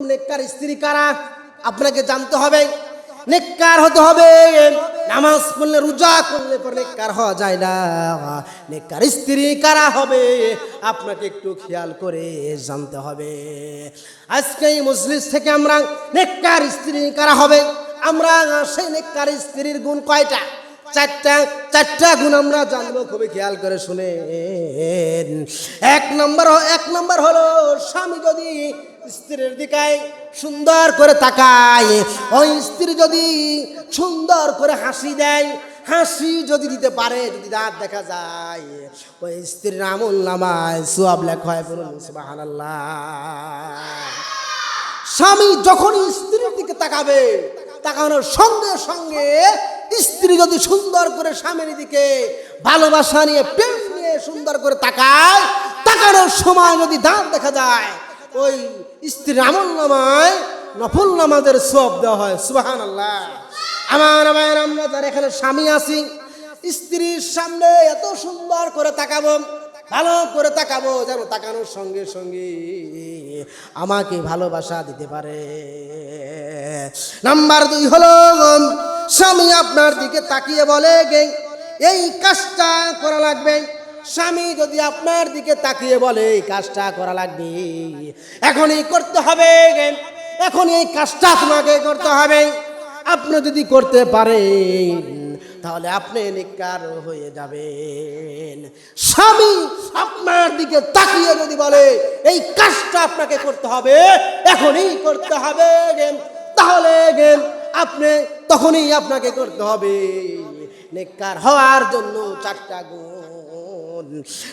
নেককার স্ত্রী কারা? আপনাকে জানতে হবে। নেককার হতে হবে। নামাজ পড়লে রোজা করলে পরে নেককার হওয়া যায় না। নেককার স্ত্রী কারা হবে? আপনাকে একটু খেয়াল করে জানতে হবে। আজকে এই মজলিস থেকে আমরা নেককার স্ত্রী কারা হবে? আমরা সেই নেককার স্ত্রীর গুণ কয়টা? চারটা চারটা গুণ আমরা জানব। খুবই খেয়াল করে শুনে এক নম্বর এক নম্বর হলো স্বামী যদি স্ত্রীর দিকে সুন্দর করে তাকায়, ওই স্ত্রী যদি সুন্দর করে হাসি দেয়, হাসি যদি দিতে পারে, যদি দাঁত দেখা যায়, ওই স্ত্রীর আমল নামায় সুয়াব লেখা হয় বলুন স্বামী যখনই স্ত্রীর দিকে তাকাবে, তাকানোর সঙ্গে সঙ্গে স্ত্রী যদি সুন্দর করে স্বামীর দিকে ভালোবাসা নিয়ে, প্রেম নিয়ে সুন্দর করে তাকায়, তাকানোর সময় যদি দাঁত দেখা যায়, ওই স্ত্রীর আমল নামায় নফল নামাজের সব দেওয়া হয় সুবাহান আল্লাহ আমার আমার আমরা যারা এখানে স্বামী আছি, স্ত্রীর সামনে এত সুন্দর করে তাকাবো, ভালো করে তাকাবো, যেন তাকানোর সঙ্গে সঙ্গে আমাকে ভালোবাসা দিতে পারে। নাম্বার দুই হলো, স্বামী আপনার দিকে তাকিয়ে বলে গে এই কাজটা করা লাগবে। স্বামী যদি আপনার দিকে তাকিয়ে বলে, এই কাজটা করা লাগবে। এখনই করতে হবে। এখন এই কাজটা তোমাকে করতে হবে। আপনি যদি করতে পারেন, তাহলে আপনি নিকার হয়ে যাবেন। স্বামী আপনার দিকে তাকিয়ে যদি বলে, এই কাজটা আপনাকে করতে হবে, এখনই করতে হবে। তাহলে আপনি তখনই আপনাকে করতে হবে। নেককার হওয়ার জন্য চারটা গুণ।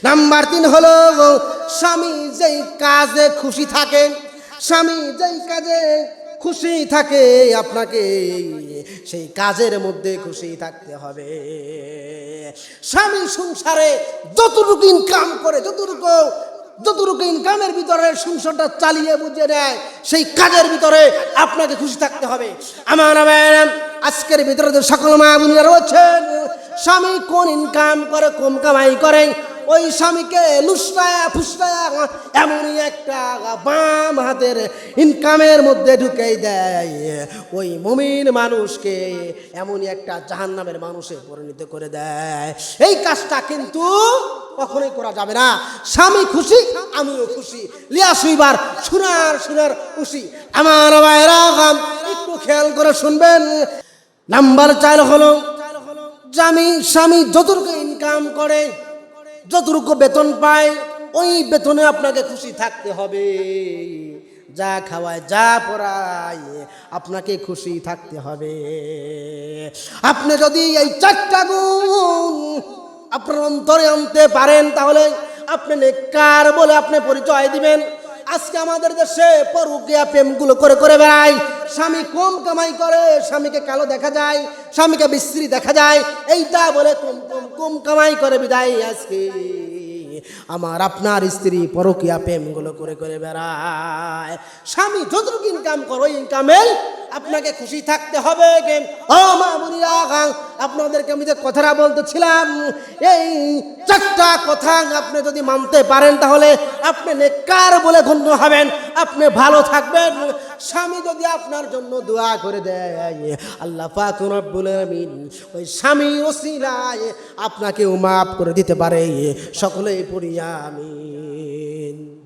নাম্বার তিন হলো স্বামী যেই কাজে খুশি থাকেন স্বামী যেই কাজে খুশি থাকে, আপনাকে সেই কাজের মধ্যে খুশি থাকতে হবে। স্বামী সংসারে যতটুকু ইনকাম করে, যতটুকু যতটুকু ইনকামের ভিতরে সংসারটা চালিয়ে বুঝিয়ে নেয় সেই কাজের ভিতরে আপনাকে খুশি থাকতে হবে। আমার আজকের ভিতরে যে সকল মা বোনেরা রয়েছেন। স্বামী কোন ইনকাম করে কম কামাই করে, ওই স্বামীকে লুসরায়া ফুসরায়া এমনই একটা বাম হাতের ইনকামের মধ্যে ঢুকে দেয়। ওই মমিন মানুষকে এমনই একটা জাহান্নামের মানুষে পরিণত করে দেয়। এই কাজটা কিন্তু কখনোই করা যাবে না। স্বামী খুশি, আমিও খুশি। লিয়া সুইবার, সোনার সোনার খুশি। আমার ভাইরা, একটু খেয়াল করে শুনবেন। নাম্বার চার হলো স্বামী স্বামী যতটুকু ইনকাম করে, যতটুকু বেতন পায়, ওই বেতনে আপনাকে খুশি থাকতে হবে। যা খাওয়ায়, যা পড়ায়, আপনাকে খুশি থাকতে হবে। আপনি যদি এই চারটা গুণ আপনার অন্তরে আনতে পারেন, তাহলে আপনি নেককার বলে আপনি পরিচয় দিবেন। আজকে আমাদের দেশে পরুকিয়া প্রেমগুলো করে করে বেড়ায়। স্বামী কম কামাই করে, স্বামীকে কালো দেখা যায়, স্বামীকে বিশ্রী দেখা যায়, এইটা বলে কম কম কম কামাই করে বিদায় আজকে। আমার আপনার স্ত্রী পরকিয়া প্রেমগুলো করে করে বেড়ায়। স্বামী যতটুকু ইনকাম করো ইনকামে আপনাকে খুশি থাকতে হবে আপনাদেরকে আমি যে কথাটা বলতেছিলাম, এই চারটা কথা আপনি যদি মানতে পারেন, তাহলে আপনি নেকার বলে গণ্য হবেন, আপনি ভালো থাকবেন। স্বামী যদি আপনার জন্য দোয়া করে দেয়, আল্লাহ পাক রব্বুল আমিন ওই স্বামী ওসিলায় আপনাকেও মাফ করে দিতে পারে। সকলেই পড়িয়া আমিন।